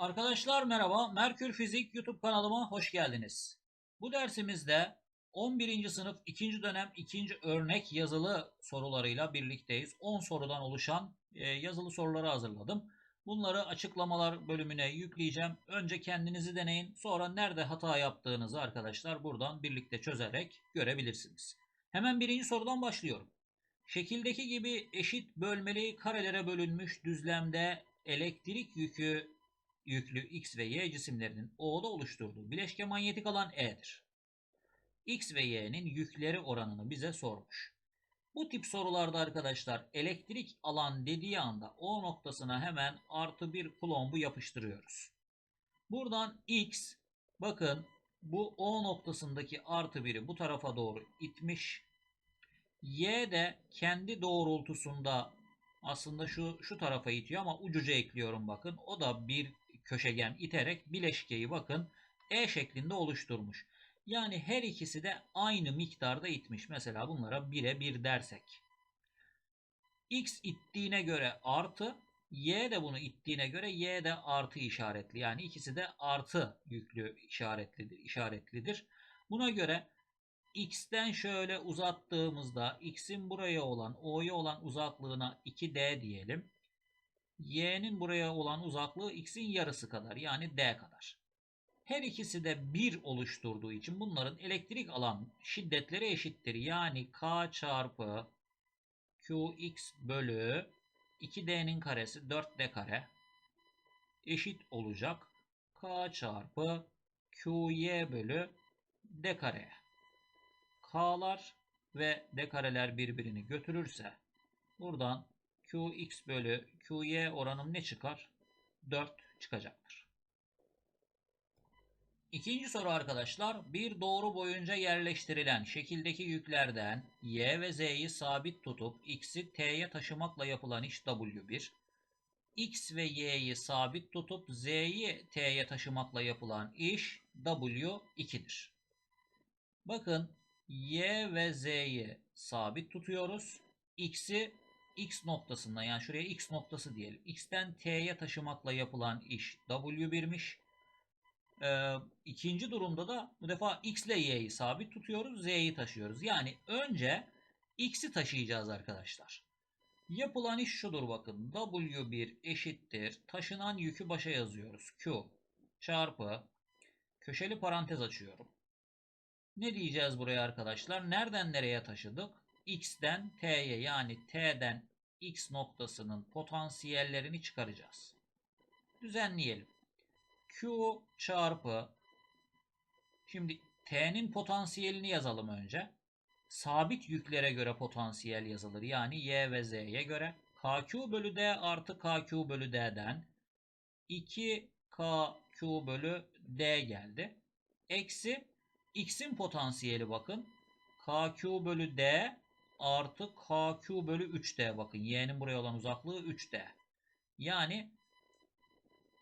Arkadaşlar merhaba. Merkür Fizik YouTube kanalıma hoş geldiniz. Bu dersimizde 11. sınıf 2. dönem 2. örnek yazılı sorularıyla birlikteyiz. 10 sorudan oluşan e, yazılı soruları hazırladım. Bunları açıklamalar bölümüne yükleyeceğim. Önce kendinizi deneyin. Sonra nerede hata yaptığınızı arkadaşlar buradan birlikte çözerek görebilirsiniz. Hemen birinci sorudan başlıyorum. Şekildeki gibi eşit bölmeli karelere bölünmüş düzlemde elektrik yükü yüklü X ve Y cisimlerinin O'da oluşturduğu bileşke manyetik alan E'dir. X ve Y'nin yükleri oranını bize sormuş. Bu tip sorularda arkadaşlar elektrik alan dediği anda O noktasına hemen artı bir kulombu yapıştırıyoruz. Buradan X bakın bu O noktasındaki artı biri bu tarafa doğru itmiş. Y de kendi doğrultusunda aslında şu şu tarafa itiyor ama ucuca ekliyorum bakın. O da bir köşegen iterek bileşkeyi bakın E şeklinde oluşturmuş. Yani her ikisi de aynı miktarda itmiş. Mesela bunlara 1'e 1 dersek. X ittiğine göre artı, Y de bunu ittiğine göre Y de artı işaretli. Yani ikisi de artı yüklü işaretlidir. işaretlidir. Buna göre X'ten şöyle uzattığımızda X'in buraya olan O'ya olan uzaklığına 2D diyelim. Y'nin buraya olan uzaklığı X'in yarısı kadar yani D kadar. Her ikisi de 1 oluşturduğu için bunların elektrik alan şiddetleri eşittir. Yani K çarpı Qx bölü 2D'nin karesi 4D kare eşit olacak. K çarpı Qy bölü D kareye. K'lar ve D kareler birbirini götürürse buradan Qx bölü Qy oranım ne çıkar? 4 çıkacaktır. İkinci soru arkadaşlar. Bir doğru boyunca yerleştirilen şekildeki yüklerden Y ve Z'yi sabit tutup X'i T'ye taşımakla yapılan iş W1. X ve Y'yi sabit tutup Z'yi T'ye taşımakla yapılan iş W2'dir. Bakın Y ve Z'yi sabit tutuyoruz. X'i X noktasından yani şuraya X noktası diyelim. X'ten T'ye taşımakla yapılan iş W1'miş. Ee, ikinci durumda da bu defa X ile Y'yi sabit tutuyoruz. Z'yi taşıyoruz. Yani önce X'i taşıyacağız arkadaşlar. Yapılan iş şudur bakın. W1 eşittir. Taşınan yükü başa yazıyoruz. Q çarpı köşeli parantez açıyorum. Ne diyeceğiz buraya arkadaşlar? Nereden nereye taşıdık? X'den T'ye yani T'den X noktasının potansiyellerini çıkaracağız. Düzenleyelim. Q çarpı şimdi T'nin potansiyelini yazalım önce. Sabit yüklere göre potansiyel yazılır. Yani Y ve Z'ye göre. KQ bölü D artı KQ bölü D'den 2KQ bölü D geldi. Eksi X'in potansiyeli bakın. KQ bölü D artı KQ bölü 3D. Bakın Y'nin buraya olan uzaklığı 3D. Yani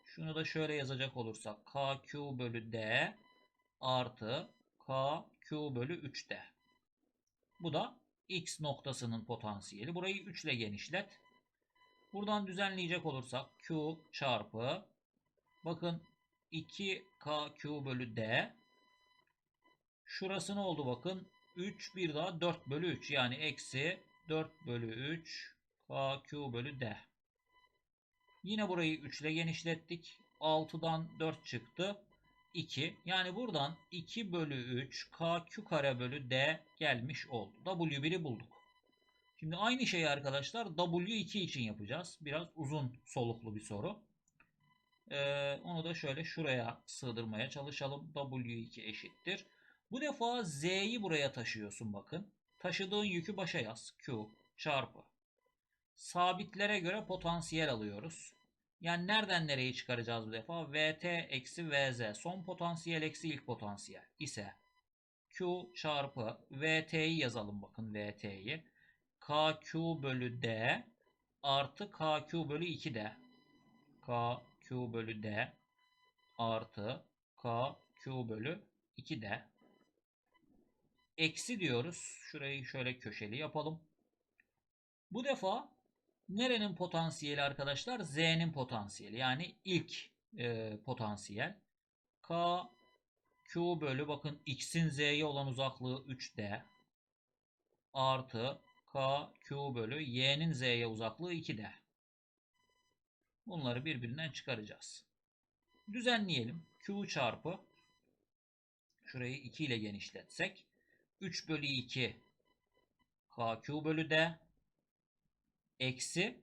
şunu da şöyle yazacak olursak KQ bölü D artı KQ bölü 3D. Bu da X noktasının potansiyeli. Burayı 3 ile genişlet. Buradan düzenleyecek olursak Q çarpı bakın 2KQ bölü D Şurası ne oldu bakın. 3 bir daha 4 bölü 3 yani eksi 4 bölü 3 KQ bölü D. Yine burayı 3 ile genişlettik. 6'dan 4 çıktı. 2. Yani buradan 2 bölü 3 KQ kare bölü D gelmiş oldu. W1'i bulduk. Şimdi aynı şeyi arkadaşlar W2 için yapacağız. Biraz uzun soluklu bir soru. Ee, onu da şöyle şuraya sığdırmaya çalışalım. W2 eşittir. Bu defa Z'yi buraya taşıyorsun bakın. Taşıdığın yükü başa yaz. Q çarpı. Sabitlere göre potansiyel alıyoruz. Yani nereden nereyi çıkaracağız bu defa? VT eksi VZ. Son potansiyel eksi ilk potansiyel ise Q çarpı VT'yi yazalım bakın VT'yi. KQ bölü D artı KQ bölü 2D. KQ bölü D artı KQ bölü 2D eksi diyoruz. Şurayı şöyle köşeli yapalım. Bu defa nerenin potansiyeli arkadaşlar? Z'nin potansiyeli. Yani ilk e, potansiyel. K Q bölü bakın x'in z'ye olan uzaklığı 3D artı K Q bölü y'nin z'ye uzaklığı 2D. Bunları birbirinden çıkaracağız. Düzenleyelim. Q çarpı şurayı 2 ile genişletsek 3 bölü 2 KQ bölü D eksi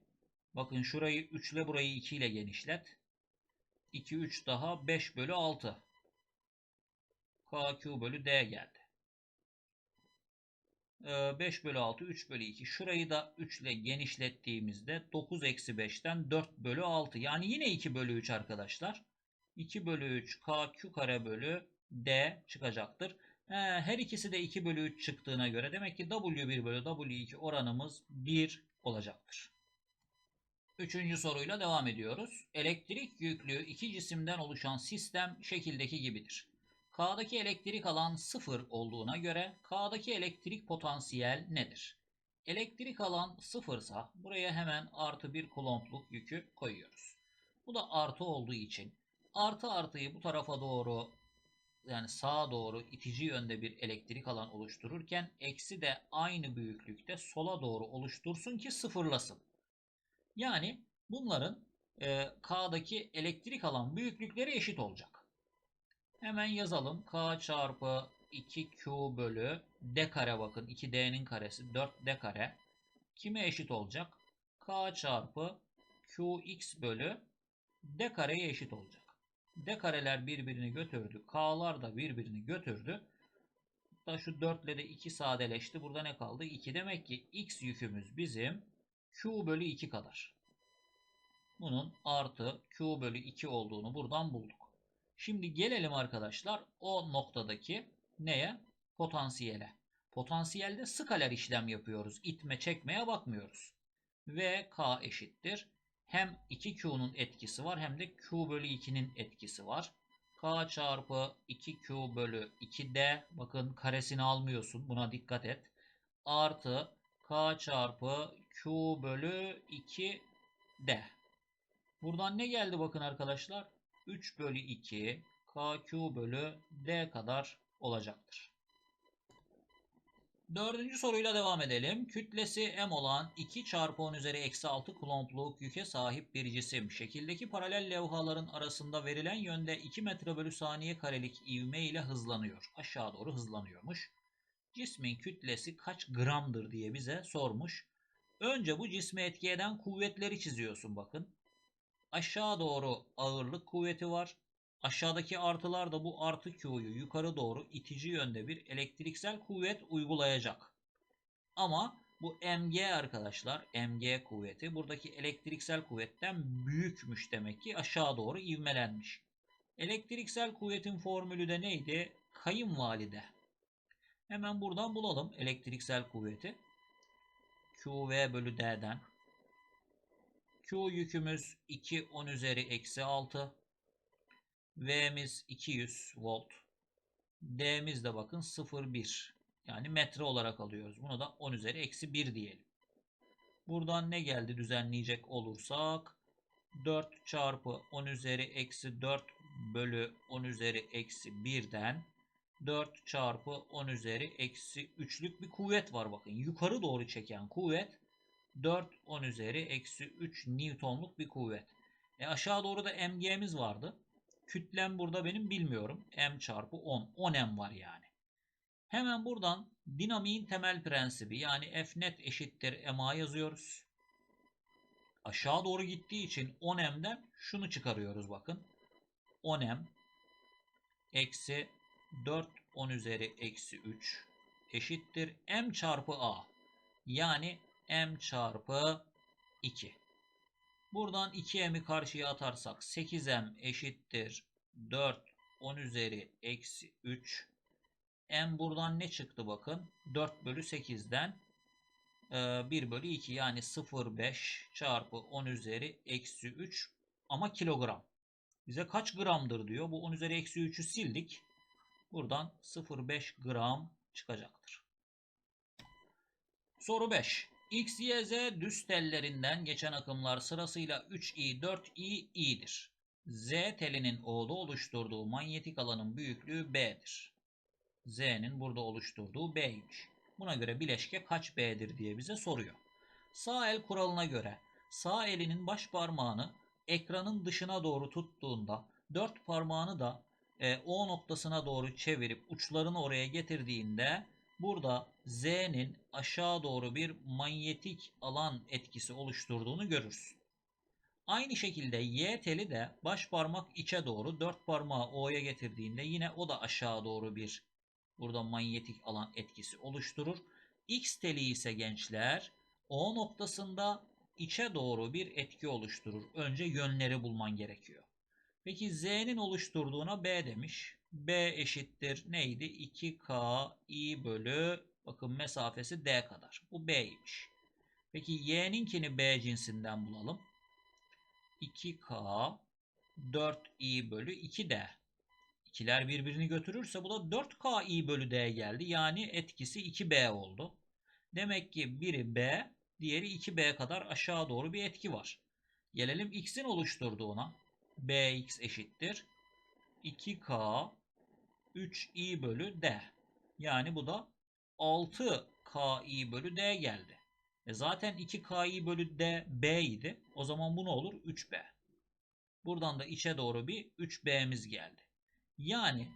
bakın şurayı 3 ile burayı 2 ile genişlet. 2 3 daha 5 bölü 6 KQ bölü D geldi. 5 bölü 6 3 bölü 2 şurayı da 3 ile genişlettiğimizde 9 eksi 5'ten 4 bölü 6 yani yine 2 bölü 3 arkadaşlar 2 bölü 3 KQ kare bölü D çıkacaktır. Her ikisi de 2 bölü 3 çıktığına göre demek ki W1 bölü W2 oranımız 1 olacaktır. Üçüncü soruyla devam ediyoruz. Elektrik yüklü iki cisimden oluşan sistem şekildeki gibidir. K'daki elektrik alan sıfır olduğuna göre K'daki elektrik potansiyel nedir? Elektrik alan sıfırsa buraya hemen artı bir kulompluk yükü koyuyoruz. Bu da artı olduğu için artı artıyı bu tarafa doğru yani sağa doğru itici yönde bir elektrik alan oluştururken eksi de aynı büyüklükte sola doğru oluştursun ki sıfırlasın. Yani bunların e, K'daki elektrik alan büyüklükleri eşit olacak. Hemen yazalım. K çarpı 2Q bölü D kare bakın. 2D'nin karesi 4D kare. Kime eşit olacak? K çarpı QX bölü D kareye eşit olacak. D kareler birbirini götürdü. K'lar da birbirini götürdü. Hatta şu 4 ile de 2 sadeleşti. Burada ne kaldı? 2. Demek ki X yükümüz bizim Q bölü 2 kadar. Bunun artı Q bölü 2 olduğunu buradan bulduk. Şimdi gelelim arkadaşlar o noktadaki neye? Potansiyele. Potansiyelde skaler işlem yapıyoruz. İtme çekmeye bakmıyoruz. V K eşittir. Hem 2Q'nun etkisi var hem de Q bölü 2'nin etkisi var. K çarpı 2Q bölü 2D. Bakın karesini almıyorsun. Buna dikkat et. Artı K çarpı Q bölü 2D. Buradan ne geldi bakın arkadaşlar? 3 bölü 2 KQ bölü D kadar olacaktır. Dördüncü soruyla devam edelim. Kütlesi M olan 2 çarpı 10 üzeri eksi 6 kulompluk yüke sahip bir cisim. Şekildeki paralel levhaların arasında verilen yönde 2 metre bölü saniye karelik ivme ile hızlanıyor. Aşağı doğru hızlanıyormuş. Cismin kütlesi kaç gramdır diye bize sormuş. Önce bu cisme etki eden kuvvetleri çiziyorsun bakın. Aşağı doğru ağırlık kuvveti var. Aşağıdaki artılar da bu artı Q'yu yukarı doğru itici yönde bir elektriksel kuvvet uygulayacak. Ama bu mg arkadaşlar mg kuvveti buradaki elektriksel kuvvetten büyükmüş demek ki aşağı doğru ivmelenmiş. Elektriksel kuvvetin formülü de neydi? Kayınvalide. Hemen buradan bulalım elektriksel kuvveti. QV bölü D'den. Q yükümüz 2 10 üzeri eksi 6. V'miz 200 volt. D'miz de bakın 0,1. Yani metre olarak alıyoruz. Bunu da 10 üzeri eksi 1 diyelim. Buradan ne geldi düzenleyecek olursak 4 çarpı 10 üzeri eksi 4 bölü 10 üzeri eksi 1'den 4 çarpı 10 üzeri eksi 3'lük bir kuvvet var bakın. Yukarı doğru çeken kuvvet 4 10 üzeri eksi 3 Newton'luk bir kuvvet. E aşağı doğru da mg'miz vardı. Kütlem burada benim bilmiyorum. m çarpı 10. 10 m var yani. Hemen buradan dinamiğin temel prensibi yani F net eşittir MA yazıyoruz. Aşağı doğru gittiği için 10M'den şunu çıkarıyoruz bakın. 10M eksi 4 10 üzeri eksi 3 eşittir M çarpı A. Yani M çarpı 2. Buradan 2M'i karşıya atarsak 8M eşittir 4 10 üzeri eksi 3 M buradan ne çıktı bakın. 4 bölü 8'den 1 bölü 2 yani 0,5 çarpı 10 üzeri eksi 3 ama kilogram. Bize kaç gramdır diyor. Bu 10 üzeri eksi 3'ü sildik. Buradan 0,5 gram çıkacaktır. Soru 5. X, Y, Z düz tellerinden geçen akımlar sırasıyla 3i, 4i, i'dir. Z telinin O'da oluşturduğu manyetik alanın büyüklüğü B'dir. Z'nin burada oluşturduğu B'ymiş. Buna göre bileşke kaç B'dir diye bize soruyor. Sağ el kuralına göre sağ elinin baş parmağını ekranın dışına doğru tuttuğunda dört parmağını da e, O noktasına doğru çevirip uçlarını oraya getirdiğinde burada Z'nin aşağı doğru bir manyetik alan etkisi oluşturduğunu görürsün. Aynı şekilde Y teli de baş parmak içe doğru dört parmağı O'ya getirdiğinde yine o da aşağı doğru bir burada manyetik alan etkisi oluşturur. X teli ise gençler O noktasında içe doğru bir etki oluşturur. Önce yönleri bulman gerekiyor. Peki Z'nin oluşturduğuna B demiş. B eşittir neydi? 2K I bölü bakın mesafesi D kadar. Bu B'ymiş. Peki Y'ninkini B cinsinden bulalım. 2K 4i bölü 2D. İkiler birbirini götürürse bu da 4ki bölü d geldi. Yani etkisi 2b oldu. Demek ki biri b, diğeri 2b kadar aşağı doğru bir etki var. Gelelim x'in oluşturduğuna. bx eşittir 2k 3i bölü d. Yani bu da 6ki bölü d geldi. E zaten 2ki bölü d b idi. O zaman bu ne olur? 3b. Buradan da içe doğru bir 3b'miz geldi. Yani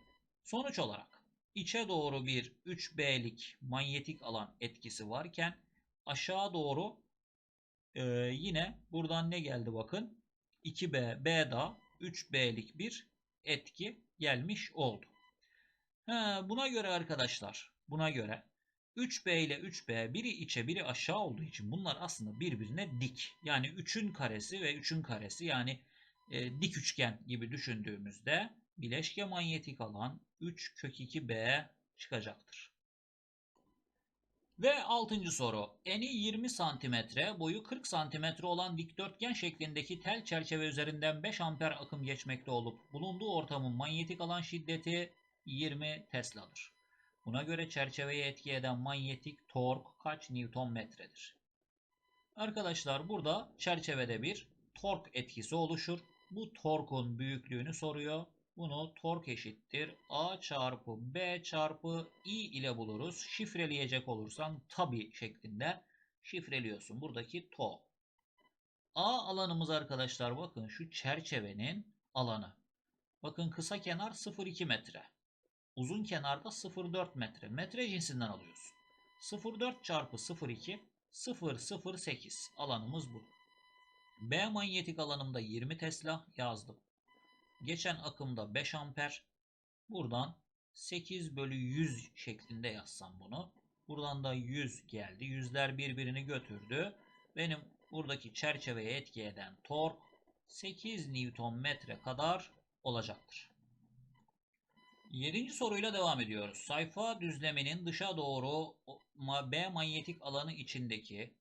sonuç olarak içe doğru bir 3b'lik manyetik alan etkisi varken aşağı doğru e, yine buradan ne geldi bakın 2b, b da 3b'lik bir etki gelmiş oldu. Ha, buna göre arkadaşlar buna göre 3B ile 3B biri içe biri aşağı olduğu için bunlar aslında birbirine dik. Yani 3'ün karesi ve 3'ün karesi yani e, dik üçgen gibi düşündüğümüzde bileşke manyetik alan 3 kök 2B çıkacaktır. Ve 6. soru. Eni 20 cm, boyu 40 cm olan dikdörtgen şeklindeki tel çerçeve üzerinden 5 amper akım geçmekte olup bulunduğu ortamın manyetik alan şiddeti 20 Tesla'dır. Buna göre çerçeveye etki eden manyetik tork kaç Newton metredir? Arkadaşlar burada çerçevede bir tork etkisi oluşur. Bu torkun büyüklüğünü soruyor. Bunu tork eşittir A çarpı B çarpı I ile buluruz. Şifreleyecek olursan tabi şeklinde şifreliyorsun buradaki to. A alanımız arkadaşlar bakın şu çerçevenin alanı. Bakın kısa kenar 0,2 metre. Uzun kenarda 0,4 metre. Metre cinsinden alıyorsun. 0,4 çarpı 0,2 0,08 alanımız bu. B manyetik alanımda 20 Tesla yazdım. Geçen akımda 5 amper. Buradan 8 bölü 100 şeklinde yazsam bunu. Buradan da 100 geldi. Yüzler birbirini götürdü. Benim buradaki çerçeveye etki eden tork 8 Newton metre kadar olacaktır. Yedinci soruyla devam ediyoruz. Sayfa düzleminin dışa doğru B manyetik alanı içindeki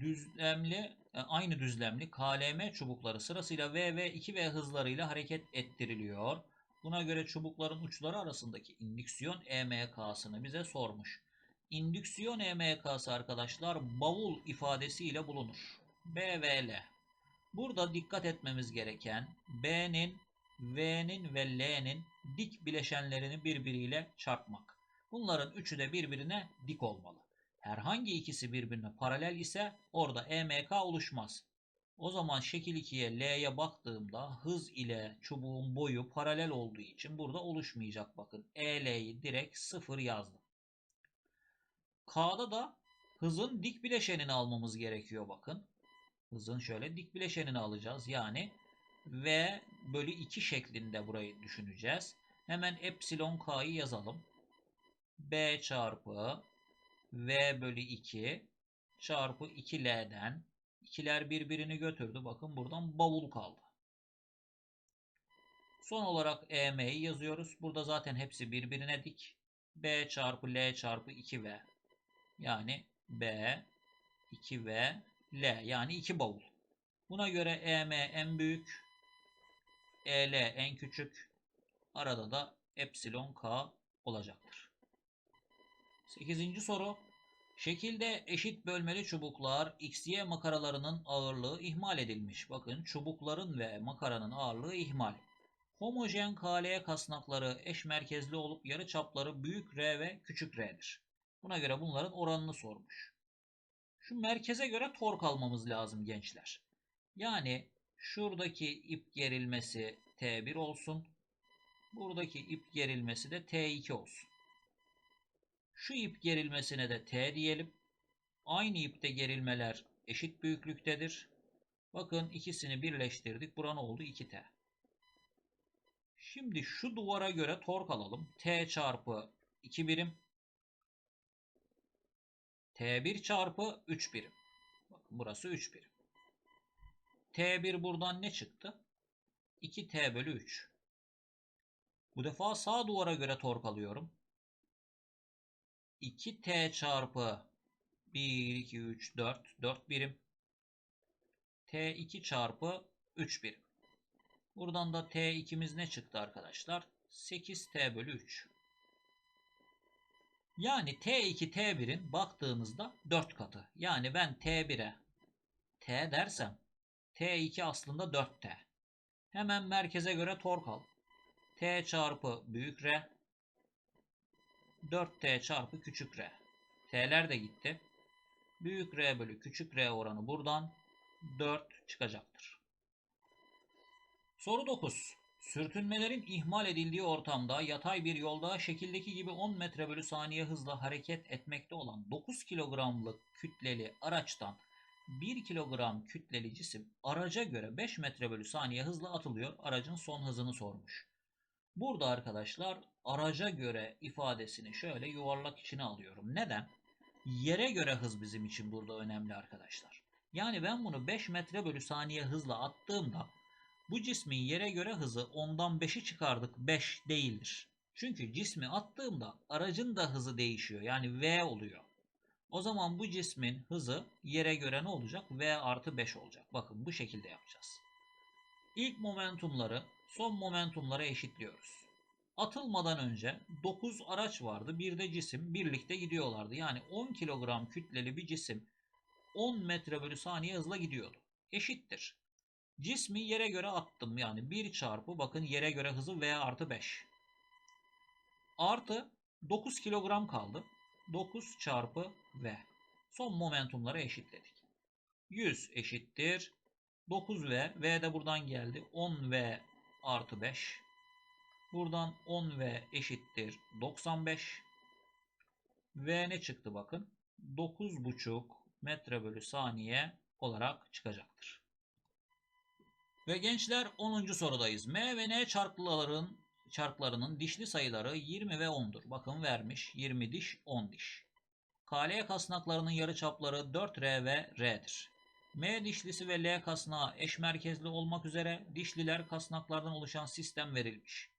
düzlemli e, aynı düzlemli KLM çubukları sırasıyla V ve 2V hızlarıyla hareket ettiriliyor. Buna göre çubukların uçları arasındaki indüksiyon EMK'sını bize sormuş. İndüksiyon EMK'sı arkadaşlar bavul ifadesiyle bulunur. B ve L. Burada dikkat etmemiz gereken B'nin V'nin ve L'nin dik bileşenlerini birbiriyle çarpmak. Bunların üçü de birbirine dik olmalı. Herhangi ikisi birbirine paralel ise orada EMK oluşmaz. O zaman şekil 2'ye L'ye baktığımda hız ile çubuğun boyu paralel olduğu için burada oluşmayacak bakın. EL'yi direkt 0 yazdım. K'da da hızın dik bileşenini almamız gerekiyor bakın. Hızın şöyle dik bileşenini alacağız. Yani V bölü 2 şeklinde burayı düşüneceğiz. Hemen epsilon k'yı yazalım. B çarpı V bölü 2 çarpı 2L'den 2'ler birbirini götürdü. Bakın buradan bavul kaldı. Son olarak EM'yi yazıyoruz. Burada zaten hepsi birbirine dik. B çarpı L çarpı 2V. Yani B 2V L yani 2 bavul. Buna göre EM en büyük, EL en küçük. Arada da epsilon K olacaktır. 8. soru. Şekilde eşit bölmeli çubuklar XY makaralarının ağırlığı ihmal edilmiş. Bakın çubukların ve makaranın ağırlığı ihmal. Homojen KL kasnakları eş merkezli olup yarı çapları büyük R ve küçük R'dir. Buna göre bunların oranını sormuş. Şu merkeze göre tork almamız lazım gençler. Yani şuradaki ip gerilmesi T1 olsun. Buradaki ip gerilmesi de T2 olsun. Şu ip gerilmesine de T diyelim. Aynı ipte gerilmeler eşit büyüklüktedir. Bakın ikisini birleştirdik. Buran oldu 2T. Şimdi şu duvara göre tork alalım. T çarpı 2 birim. T1 çarpı 3 birim. Bakın burası 3 birim. T1 buradan ne çıktı? 2T bölü 3. Bu defa sağ duvara göre tork alıyorum. 2T çarpı 1, 2, 3, 4. 4 birim. T2 çarpı 3 birim. Buradan da T2'miz ne çıktı arkadaşlar? 8T bölü 3. Yani T2 T1'in baktığınızda 4 katı. Yani ben T1'e T dersem T2 aslında 4T. Hemen merkeze göre tork al. T çarpı büyük R 4T çarpı küçük R. T'ler de gitti. Büyük R bölü küçük R oranı buradan 4 çıkacaktır. Soru 9. Sürtünmelerin ihmal edildiği ortamda yatay bir yolda şekildeki gibi 10 metre bölü saniye hızla hareket etmekte olan 9 kilogramlık kütleli araçtan 1 kilogram kütleli cisim araca göre 5 metre bölü saniye hızla atılıyor. Aracın son hızını sormuş. Burada arkadaşlar araca göre ifadesini şöyle yuvarlak içine alıyorum. Neden? Yere göre hız bizim için burada önemli arkadaşlar. Yani ben bunu 5 metre bölü saniye hızla attığımda bu cismin yere göre hızı 10'dan 5'i çıkardık 5 değildir. Çünkü cismi attığımda aracın da hızı değişiyor. Yani V oluyor. O zaman bu cismin hızı yere göre ne olacak? V artı 5 olacak. Bakın bu şekilde yapacağız. İlk momentumları son momentumlara eşitliyoruz. Atılmadan önce 9 araç vardı. Bir de cisim birlikte gidiyorlardı. Yani 10 kilogram kütleli bir cisim 10 metre bölü saniye hızla gidiyordu. Eşittir. Cismi yere göre attım. Yani 1 çarpı bakın yere göre hızı V artı 5. Artı 9 kilogram kaldı. 9 çarpı V. Son momentumları eşitledik. 100 eşittir. 9V. V de buradan geldi. 10V artı 5. Buradan 10V eşittir 95. V ne çıktı bakın. 9,5 metre bölü saniye olarak çıkacaktır. Ve gençler 10. sorudayız. M ve N çarkların çarklarının dişli sayıları 20 ve 10'dur. Bakın vermiş 20 diş 10 diş. KL kasnaklarının yarıçapları 4R ve R'dir. M dişlisi ve L kasnağı eş merkezli olmak üzere dişliler kasnaklardan oluşan sistem verilmiş.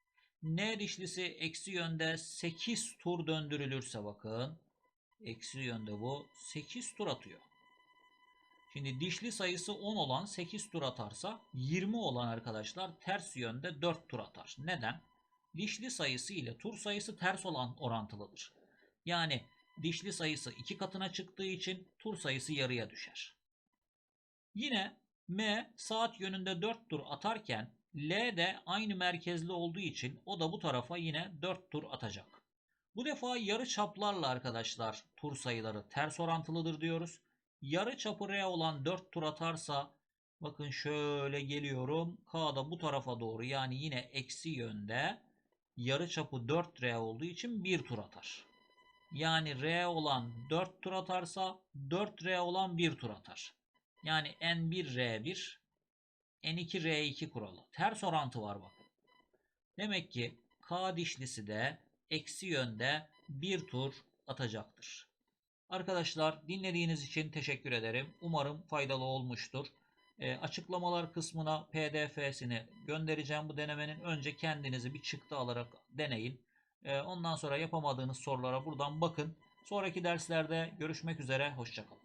N dişlisi eksi yönde 8 tur döndürülürse bakın. Eksi yönde bu 8 tur atıyor. Şimdi dişli sayısı 10 olan 8 tur atarsa 20 olan arkadaşlar ters yönde 4 tur atar. Neden? Dişli sayısı ile tur sayısı ters olan orantılıdır. Yani dişli sayısı 2 katına çıktığı için tur sayısı yarıya düşer. Yine M saat yönünde 4 tur atarken L de aynı merkezli olduğu için o da bu tarafa yine 4 tur atacak. Bu defa yarı çaplarla arkadaşlar tur sayıları ters orantılıdır diyoruz. Yarı çapı R olan 4 tur atarsa bakın şöyle geliyorum. K da bu tarafa doğru yani yine eksi yönde yarı çapı 4R olduğu için 1 tur atar. Yani R olan 4 tur atarsa 4R olan 1 tur atar. Yani N1R1 N2R2 kuralı. Ters orantı var bakın. Demek ki K dişlisi de eksi yönde bir tur atacaktır. Arkadaşlar dinlediğiniz için teşekkür ederim. Umarım faydalı olmuştur. E, açıklamalar kısmına pdf'sini göndereceğim bu denemenin. Önce kendinizi bir çıktı alarak deneyin. E, ondan sonra yapamadığınız sorulara buradan bakın. Sonraki derslerde görüşmek üzere. Hoşçakalın.